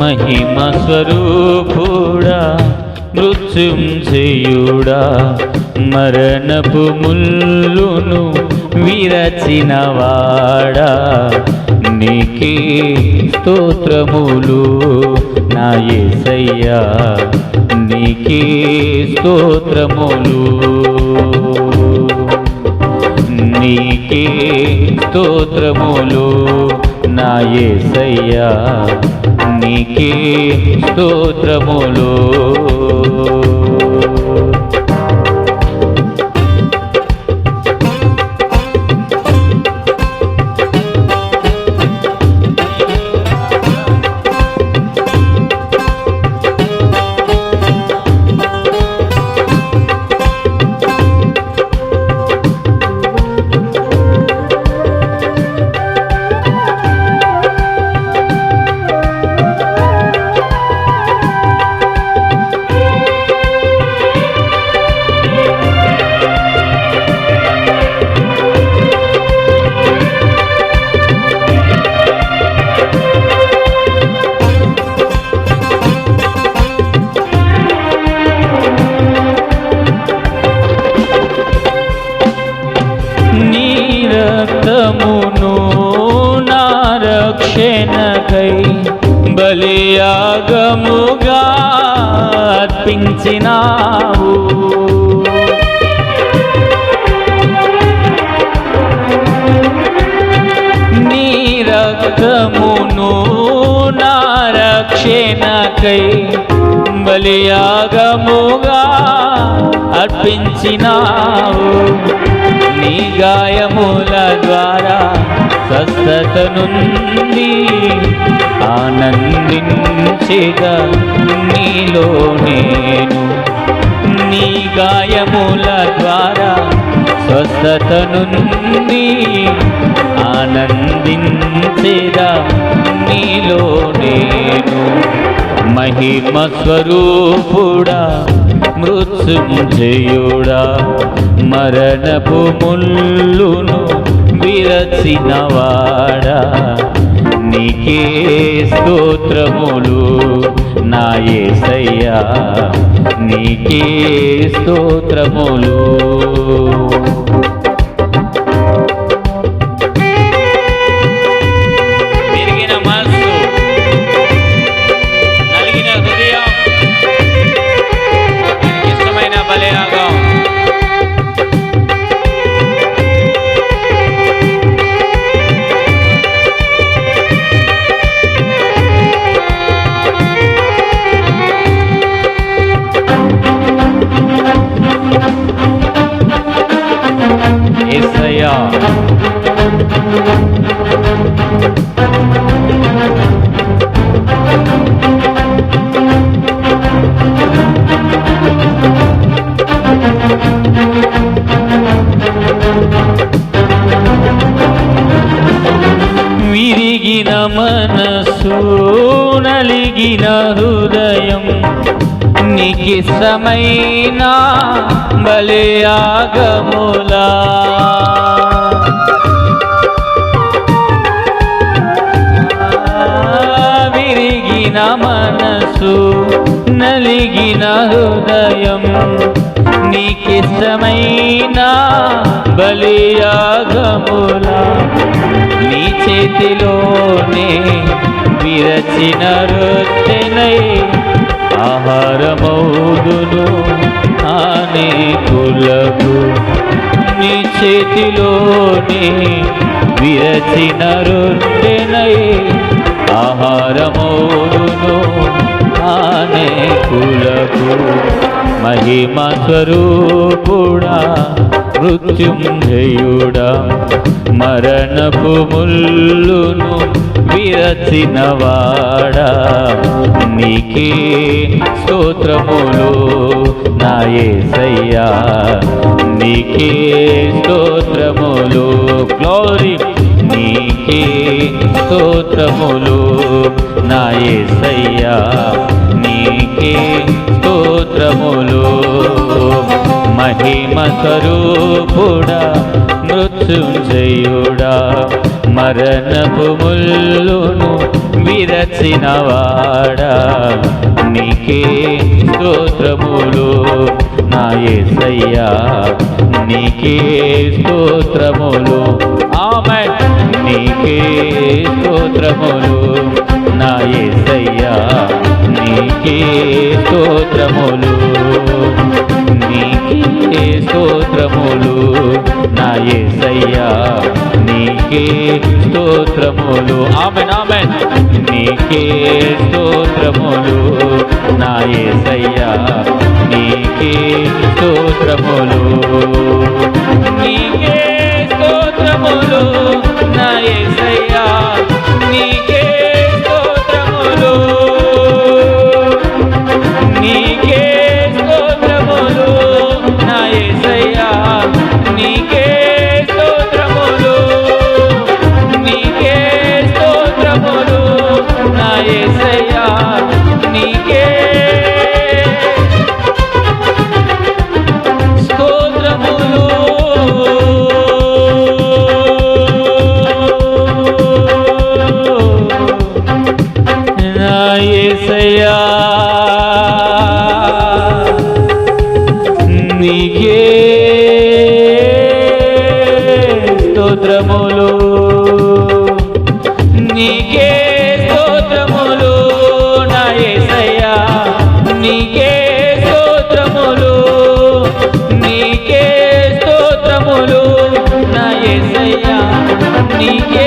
మహిమ స్వరూపుడా మృత్యుంజయుడా మరణపు ముల్లును విరచినవాడా. నీకే స్తోత్రములు నా యేసయ్యా నీకే స్తోత్రములు. నీకే స్తోత్రములు. నా యేసయ్యా నీకే స్తోత్రములు. రక్షణకై బలియాగముగా అర్పించినావు. నీ రక్తమును నా రక్షణకై బలియాగముగా అర్పించినావు. నీ గాయముల ద్వారా స్వస్థత నుండి ఆనందించగా నీలో నేను. నీ గాయముల ద్వారా స్వస్థత నుండి ఆనందించగా నీలో నేను. మహిమ స్వరూపుడా మృత్యుంజయుడా. మరణపు ముల్లును విరచినవాడా. నీకే స్తోత్రములు నా యేసయ్యా నీకే స్తోత్రములు. విరిగిన మనసు నలిగిన హృదయం నీకిష్టమైన బలియాగములా నలిగిన మనసు నలిగిన హృదయం నీకిష్టమైన బలియాగములా నీ చేతిలోనే విరచిన రొట్టెనై ఆహారమౌదును అనేకులకు నీ చేతిలోనే విరచిన రొట్టెనై ఆహారమోను ఆనే కులకు మహిమ స్వరూపుడా మృత్యుంజయుడా మరణపు ముల్లును విరచినవాడా. నీకే స్తోత్రములో నాయసయ్యా నీకే స్తోత్రములు గ్లోరీ నీకే స్తోత్రములు నాయసయ్యా నీకే స్తోత్రములు మహిమ స్వరూపుడా మృత్యుంజయుడా. మరణపు ముల్లును విరచినవాడా. నీకే స్తోత్రములు. నా ఏసయ్యా నీకే స్తోత్రములు. ఆమె నీకే స్తోత్రములు. నా ఏసయ్యా నీకే స్తోత్రములు. నీకే స్తోత్రములు. నా ఏసయ్యా నీకే స్తోత్రములు. ఆమె ఆమెన్. నీకే నీకే స్తోత్రములు. నీకే స్తోత్రములు నా యేసయ్యా యేసయ్యా నీకే స్తోత్రములు. నీకే స్తోత్రములు నా యేసయ్యా నీకే స్తోత్రములు. నీకే స్తోత్రములు నా నీకే